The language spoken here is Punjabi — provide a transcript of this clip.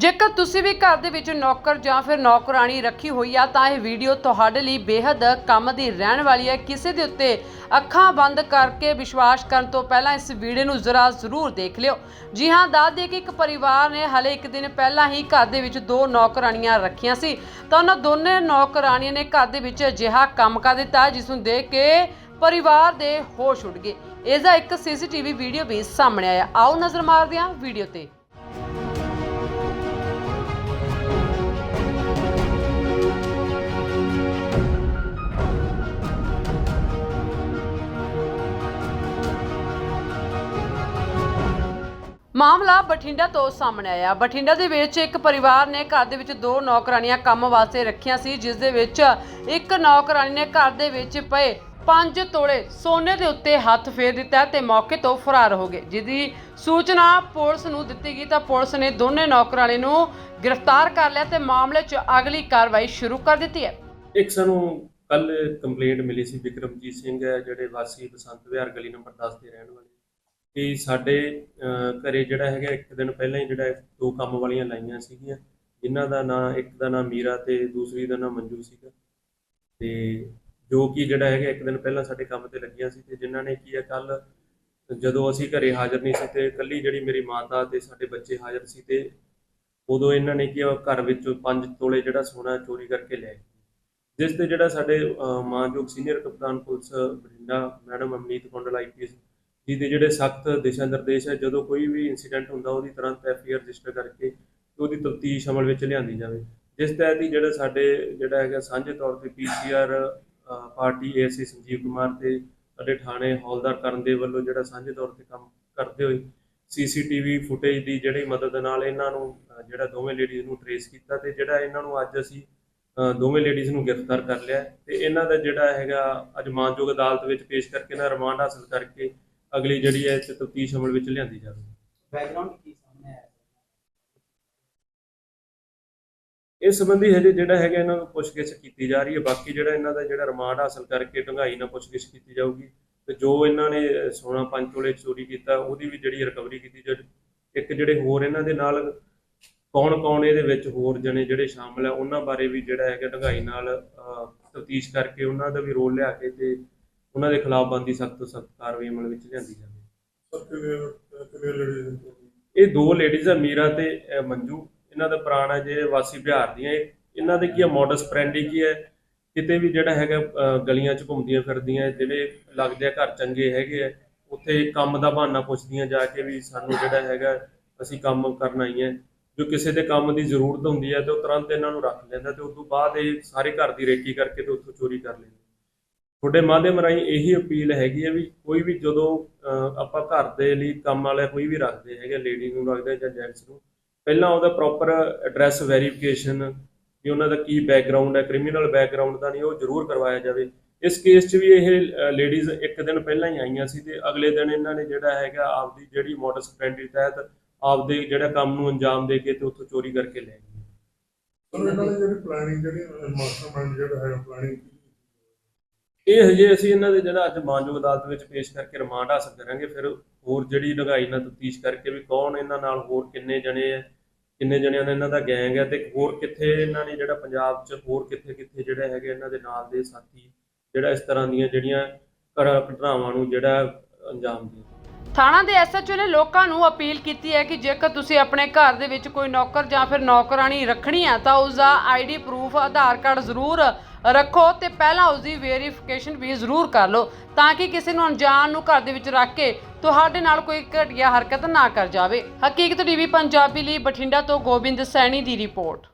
ਜੇਕਰ ਤੁਸੀਂ ਵੀ ਘਰ ਦੇ ਵਿੱਚ ਨੌਕਰ ਜਾਂ ਫਿਰ ਨੌਕਰਾਨੀ ਰੱਖੀ ਹੋਈ ਆ, ਤਾਂ ਇਹ ਵੀਡੀਓ ਤੁਹਾਡੇ ਲਈ ਬੇहद ਕੰਮ ਦੀ ਰਹਿਣ ਵਾਲੀ ਹੈ। ਕਿਸੇ ਦੇ ਉੱਤੇ ਅੱਖਾਂ ਬੰਦ ਕਰਕੇ ਵਿਸ਼ਵਾਸ ਕਰਨ ਤੋਂ ਪਹਿਲਾਂ ਇਸ ਵੀਡੀਓ ਨੂੰ ਜ਼ਰਾ ਜ਼ਰੂਰ ਦੇਖ ਲਿਓ। ਜੀ ਹਾਂ, ਦੱਸ ਦਈਏ ਕਿ ਇੱਕ ਪਰਿਵਾਰ ਨੇ ਹਲੇ ਇੱਕ ਦਿਨ ਪਹਿਲਾਂ ਹੀ ਘਰ ਦੇ ਵਿੱਚ ਦੋ ਨੌਕਰਾਨੀਆਂ ਰੱਖੀਆਂ ਸੀ। ਤਾਂ ਉਹਨਾਂ ਦੋਨੇ ਨੌਕਰਾਨੀਆਂ ਨੇ ਘਰ ਦੇ ਵਿੱਚ ਅਜਿਹਾ ਕੰਮ ਕਰ ਦਿੱਤਾ, ਜਿਸ ਨੂੰ ਦੇਖ ਕੇ ਪਰਿਵਾਰ ਦੇ ਹੋਸ਼ ਉੱਡ ਗਏ। ਇਸ ਦਾ ਇੱਕ ਸੀਸੀਟੀਵੀ ਵੀਡੀਓ ਵੀ ਸਾਹਮਣੇ ਆਇਆ। ਆਓ ਨਜ਼ਰ ਮਾਰਦੇ ਹਾਂ ਵੀਡੀਓ ਤੇ। ਮਾਮਲਾ ਬਠਿੰਡਾ ਤੋਂ ਸਾਹਮਣੇ ਆਇਆ। ਬਠਿੰਡਾ ਦੇ ਵਿੱਚ ਇੱਕ ਪਰਿਵਾਰ ਨੇ ਘਰ ਦੇ ਵਿੱਚ ਦੋ ਨੌਕਰਾਨੀਆਂ ਕੰਮ ਵਾਸਤੇ ਰੱਖੀਆਂ ਸੀ, ਜਿਸ ਦੇ ਵਿੱਚ ਇੱਕ ਨੌਕਰਾਨੀ ਨੇ ਘਰ ਦੇ ਵਿੱਚ ਪਏ 5 ਤੋਲੇ ਸੋਨੇ ਦੇ ਉੱਤੇ ਹੱਥ ਫੇਰ ਦਿੱਤਾ ਤੇ ਮੌਕੇ ਤੋਂ ਫਰਾਰ ਹੋ ਗਏ। ਜਿਹਦੀ ਸੂਚਨਾ ਪੁਲਿਸ ਨੂੰ ਦਿੱਤੀ ਗਈ ਤਾਂ ਪੁਲਿਸ ਨੇ ਦੋਨੇ ਨੌਕਰਾਨੀ ਨੂੰ ਗ੍ਰਿਫਤਾਰ ਕਰ ਲਿਆ ਤੇ ਮਾਮਲੇ 'ਚ ਅਗਲੀ ਕਾਰਵਾਈ ਸ਼ੁਰੂ ਕਰ ਦਿੱਤੀ ਹੈ। ਇੱਕ ਸਾਨੂੰ ਕੱਲ ਕੰਪਲੇਂਟ ਮਿਲੀ ਸੀ ਵਿਕਰਮਜੀਤ ਸਿੰਘ ਹੈ ਜਿਹੜੇ ਵਾਸੀ ਬਸੰਤ ਵਿਹਾਰ ਗਲੀ ਨੰਬਰ 10 ਦੇ ਰਹਿਣ ਵਾਲੇ। ਕਿ ਸਾਡੇ ਘਰੇ ਜਿਹੜਾ ਹੈਗਾ ਇੱਕ ਦਿਨ ਪਹਿਲਾਂ ਹੀ ਜਿਹੜਾ ਦੋ ਕੰਮ ਵਾਲੀਆਂ ਲਾਈਆਂ ਸੀਗੀਆਂ। ਜਿਨ੍ਹਾਂ ਦਾ ਨਾਂ ਇੱਕ ਦਾ ਨਾਂ ਮੀਰਾ ਤੇ ਦੂਸਰੀ ਦਾ ਨਾਂ ਮੰਜੂ ਸੀਗਾ। ਤੇ ਜੋ ਕਿ ਜਿਹੜਾ ਹੈਗਾ ਇੱਕ ਦਿਨ ਪਹਿਲਾਂ ਸਾਡੇ ਕੰਮ ਤੇ ਲੱਗੀਆਂ ਸੀ ਤੇ ਜਿਨ੍ਹਾਂ ਨੇ ਕੀ ਹੈ ਕੱਲ ਜਦੋਂ ਅਸੀਂ ਘਰੇ ਹਾਜ਼ਰ ਨਹੀਂ ਸੀ ਤੇ ਕੱਲੀ ਜਿਹੜੀ ਮੇਰੀ ਮਾਤਾ ਤੇ ਸਾਡੇ ਬੱਚੇ ਹਾਜ਼ਰ ਸੀ ਤੇ ਉਦੋਂ ਇਹਨਾਂ ਨੇ ਕੀ ਘਰ ਵਿੱਚੋਂ 5 ਤੋਲੇ ਜਿਹੜਾ ਸੋਨਾ ਚੋਰੀ ਕਰਕੇ ਲੈ ਗਏ। ਜਿਸ ਤੇ ਜਿਹੜਾ ਸਾਡੇ ਅਹ, ਮਾਨਯੋਗ ਸੀਨੀਅਰ ਕਪਤਾਨ police Bathinda madam Amneet Kundal IPS ji ਦੇ ਜਿਹੜੇ ਸਖਤ ਦਿਸ਼ਾ ਨਿਰਦੇਸ਼ ਹੈ, ਜਦੋਂ ਕੋਈ ਵੀ ਇਨਸੀਡੈਂਟ ਹੁੰਦਾ, ਉਹਦੀ ਤੁਰੰਤ ਐਫਆਈਆਰ ਰਜਿਸਟਰ ਕਰਕੇ ਤੇ ਉਹਦੀ ਤਫਤੀਸ਼ ਅਮਲ ਵਿੱਚ ਲਿਆਂਦੀ ਜਾਵੇ। ਜਿਸ ਤਹਿਤ ਹੀ ਜਿਹੜਾ ਸਾਡੇ ਜਿਹੜਾ ਹੈਗਾ ਸਾਂਝੇ ਤੌਰ ਤੇ PCR party ASC Sanjeev Kumar ਤੇ ਸਾਡੇ ਥਾਣੇ ਹੌਲਦਾਰ ਕਰਨ ਦੇ ਵੱਲੋਂ ਜਿਹੜਾ ਸਾਂਝੇ ਤੌਰ ਤੇ ਕੰਮ ਕਰਦੇ ਹੋਏ ਸੀਸੀਟੀਵੀ ਫੁਟੇਜ ਦੀ ਜਿਹੜੀ ਮਦਦ ਨਾਲ ਇਹਨਾਂ ਨੂੰ ਜਿਹੜਾ ਦੋਵੇਂ ਲੇਡੀਜ਼ ਨੂੰ ਟਰੇਸ ਕੀਤਾ ਤੇ ਜਿਹੜਾ ਇਹਨਾਂ ਨੂੰ ਅੱਜ ਅਸੀਂ ਦੋਵੇਂ ਲੇਡੀਜ਼ ਨੂੰ ਗ੍ਰਿਫਤਾਰ ਕਰ ਲਿਆ ਹੈ। ਤੇ ਇਹਨਾਂ ਦਾ ਜਿਹੜਾ ਹੈਗਾ ਅੱਜ ਮਾਨਯੋਗ ਅਦਾਲਤ ਵਿੱਚ ਪੇਸ਼ ਕਰਕੇ ਨਾ ਰਿਮਾਂਡ ਹਾਸਲ ਕਰਕੇ ਅਗਲੀ ਜਿਹੜੀ ਹੈ ਤੇ ਤਫਤੀਸ਼ ਅਮਲ ਵਿੱਚ ਲਿਆਂਦੀ ਜਾਵੇ? ਬੈਕਗ੍ਰਾਉਂਡ ਕੀ ਸਾਹਮਣੇ ਆਇਆ? ਇਸ ਸੰਬੰਧੀ ਹਜੇ ਜਿਹੜਾ ਹੈਗਾ ਇਹਨਾਂ ਨੂੰ ਪੁੱਛਗਿੱਛ ਕੀਤੀ ਜਾ ਰਹੀ ਹੈ। ਬਾਕੀ ਜਿਹੜਾ ਇਹਨਾਂ ਦਾ ਜਿਹੜਾ ਰਿਮਾਂਡ ਹਾਸਲ ਕਰਕੇ ਢੰਗਾਈ ਨਾਲ ਪੁੱਛਗਿੱਛ ਕੀਤੀ ਜਾਊਗੀ ਤੇ ਜੋ ਇਹਨਾਂ ਨੇ ਸੋਨਾ ਪੰਜ ਤੋਲੇ ਚੋਰੀ ਕੀਤਾ ਉਹਦੀ ਵੀ ਜਿਹੜੀ ਰਿਕਵਰੀ ਕੀਤੀ ਜਾਊ। ਇੱਕ ਜਿਹੜੇ ਹੋਰ ਇਹਨਾਂ ਦੇ ਨਾਲ ਕੌਣ ਕੌਣ ਇਹਦੇ ਵਿੱਚ ਹੋਰ ਜਣੇ ਜਿਹੜੇ ਸ਼ਾਮਲ ਹੈ ਉਹਨਾਂ ਬਾਰੇ ਵੀ ਜਿਹੜਾ ਹੈਗਾ ਢੰਗਾਈ ਨਾਲ ਤਫਤੀਸ਼ ਕਰਕੇ ਉਹਨਾਂ ਦਾ ਵੀ ਰੋਲ ਲਿਆ ਕੇ ਤੇ ਉਹਨਾਂ ਦੇ ਖਿਲਾਫ ਬੰਦੀ ਸਖਤ ਤੋਂ ਸਖਤ ਕਾਰਵਾਈ ਅਮਲ ਵਿੱਚ ਲਿਆਂਦੀ ਜਾਵੇ। ਇਹ ਦੋ ਲੇਡੀਜ਼ ਆ ਮੀਰਾ ਤੇ ਅਹ, ਮੰਜੂ। ਇਹਨਾਂ ਦਾ ਪੁਰਾਣਾ ਜੇ ਵਾਸੀ ਬਿਹਾਰ ਦੀਆਂ। ਇਹ- ਇਹਨਾਂ ਦੇ ਕੀ ਆ ਮੋਡਸ ਫਰੈਂਡਲੀ ਕੀ ਹੈ? ਕਿਤੇ ਵੀ ਜਿਹੜਾ ਹੈਗਾ ਅਹ, ਗਲੀਆਂ 'ਚ ਘੁੰਮਦੀਆਂ ਫਿਰਦੀਆਂ ਜਿਹੜੇ ਲੱਗਦੇ ਆ ਘਰ ਚੰਗੇ ਹੈਗੇ ਆ ਉੱਥੇ ਕੰਮ ਦਾ ਬਹਾਨਾ ਪੁੱਛਦੀਆਂ ਜਾ ਕੇ ਵੀ ਸਾਨੂੰ ਜਿਹੜਾ ਹੈਗਾ ਅਸੀਂ ਕੰਮ ਕਰਨ ਆਈਆਂ। ਜੋ ਕਿਸੇ ਦੇ ਕੰਮ ਦੀ ਜ਼ਰੂਰਤ ਹੁੰਦੀ ਹੈ ਤੇ ਉਹ ਤੁਰੰਤ ਇਹਨਾਂ ਨੂੰ ਰੱਖ ਲੈਂਦਾ ਤੇ ਉਸ ਤੋਂ ਬਾਅਦ ਇਹ ਸਾਰੇ ਘਰ ਦੀ ਰੇਕੀ ਕਰਕੇ ਤੇ ਉੱਥੋਂ ਚੋਰੀ ਕਰ ਲੈਂਦੇ। ਤੁਹਾਡੇ ਮਾਧਿਅਮ ਰਾਹੀਂ ਇਹੀ ਅਪੀਲ ਹੈਗੀ ਹੈ ਵੀ ਕੋਈ ਵੀ ਜਦੋਂ ਆਪਾਂ ਘਰ ਦੇ ਲਈ ਕੰਮ ਵਾਲਾ ਕੋਈ ਵੀ ਰੱਖਦੇ ਹੈਗੇ ਲੇਡੀ ਨੂੰ ਰੱਖਦੇ ਜਾਂ ਜੈਂਟਸ ਨੂੰ, ਪਹਿਲਾਂ ਉਹਦਾ ਪ੍ਰੋਪਰ ਐਡਰੈਸ ਵੈਰੀਫਿਕੇਸ਼ਨ ਵੀ ਉਹਨਾਂ ਦਾ ਕੀ ਬੈਕਗ੍ਰਾਉਂਡ ਹੈ ਕ੍ਰਿਮੀਨਲ ਬੈਕਗ੍ਰਾਉਂਡ ਦਾ ਨਹੀਂ, ਉਹ ਜ਼ਰੂਰ ਕਰਵਾਇਆ ਜਾਵੇ। ਇਸ ਕੇਸ 'ਚ ਵੀ ਇਹ ਲੇਡੀਜ਼ ਇੱਕ ਦਿਨ ਪਹਿਲਾਂ ਹੀ ਆਈਆਂ ਸੀ ਤੇ ਅਗਲੇ ਦਿਨ ਇਹਨਾਂ ਨੇ ਜਿਹੜਾ ਹੈਗਾ ਆਪਦੀ ਜਿਹੜੀ ਮੋਟਰ ਫਰੈਂਡਲੀ ਤਹਿਤ ਆਪਦੇ ਜਿਹੜਾ ਕੰਮ ਨੂੰ ਅੰਜਾਮ ਦੇ ਕੇ ਤੇ ਉੱਥੋਂ ਚੋਰੀ ਕਰਕੇ ਲੈ ਗਏ। ਪਰ ਦੀ ਜਿਹੜੀ ਪਲੈਨਿੰਗ ਜਿਹੜੀ ਮਾਸਟਰਮਾਈਂਡ ਜਿਹੜਾ ਹੈ ਪਲੈਨਿੰਗ ਇਹ ਹਜੇ ਅਸੀਂ ਇਹਨਾਂ ਦੇ ਜਿਹੜਾ ਅੱਜ ਮਾਨਯੋਗ ਅਦਾਲਤ ਵਿੱਚ ਪੇਸ਼ ਕਰਕੇ ਰਿਮਾਂਡ ਹਾਸਲ ਕਰਾਂਗੇ, ਫਿਰ ਹੋਰ ਜਿਹੜੀ ਢੰਗਾਈ ਨਾਲ ਤਫਤੀਸ਼ ਕਰਕੇ ਵੀ ਕੌਣ ਇਹਨਾਂ ਨਾਲ ਹੋਰ ਕਿੰਨੇ ਜਣੇ ਆ, ਕਿੰਨੇ ਜਣਿਆਂ ਦਾ ਇਹਨਾਂ ਦਾ ਗੈਂਗ ਹੈ ਤੇ ਹੋਰ ਕਿੱਥੇ ਇਹਨਾਂ ਨੇ ਜਿਹੜਾ ਪੰਜਾਬ 'ਚ ਹੋਰ ਕਿੱਥੇ ਕਿੱਥੇ ਜਿਹੜੇ ਹੈਗੇ ਇਹਨਾਂ ਦੇ ਨਾਲ ਦੇ ਸਾਥੀ, ਜਿਹੜਾ ਇਸ ਤਰ੍ਹਾਂ ਦੀਆਂ ਜਿਹੜੀਆਂ ਘਟਨਾਵਾਂ ਨੂੰ ਜਿਹੜਾ ਅੰਜਾਮ ਦੇ ਥਾਣਾ ਦੇ ਐਸਐਚਓ ਨੇ ਲੋਕਾਂ ਨੂੰ ਅਪੀਲ ਕੀਤੀ ਹੈ ਕਿ ਜੇਕਰ ਤੁਸੀਂ ਆਪਣੇ ਘਰ ਦੇ ਵਿੱਚ ਕੋਈ ਨੌਕਰ ਜਾਂ ਫਿਰ ਨੌਕਰਾਨੀ ਰੱਖਣੀ ਹੈ ਤਾਂ ਉਸ ਦਾ ਆਈਡੀ ਪ੍ਰੂਫ ਆਧਾਰ ਕਾਰਡ ਜ਼ਰੂਰ ਰੱਖੋ ਤੇ ਪਹਿਲਾਂ ਉਸ ਦੀ ਵੈਰੀਫਿਕੇਸ਼ਨ ਵੀ ਜ਼ਰੂਰ ਕਰ ਲਓ ਤਾਂ ਕਿ ਕਿਸੇ ਨੂੰ ਅਣਜਾਣ ਨੂੰ ਘਰ ਦੇ ਵਿੱਚ ਰੱਖ ਕੇ ਤੁਹਾਡੇ ਨਾਲ ਕੋਈ ਘਟੀਆ ਹਰਕਤ ਨਾ ਕਰ ਜਾਵੇ। ਹਕੀਕਤ ਟੀਵੀ ਪੰਜਾਬੀ ਲਈ ਬਠਿੰਡਾ ਤੋਂ ਗੋਬਿੰਦ ਸੈਣੀ ਦੀ ਰਿਪੋਰਟ।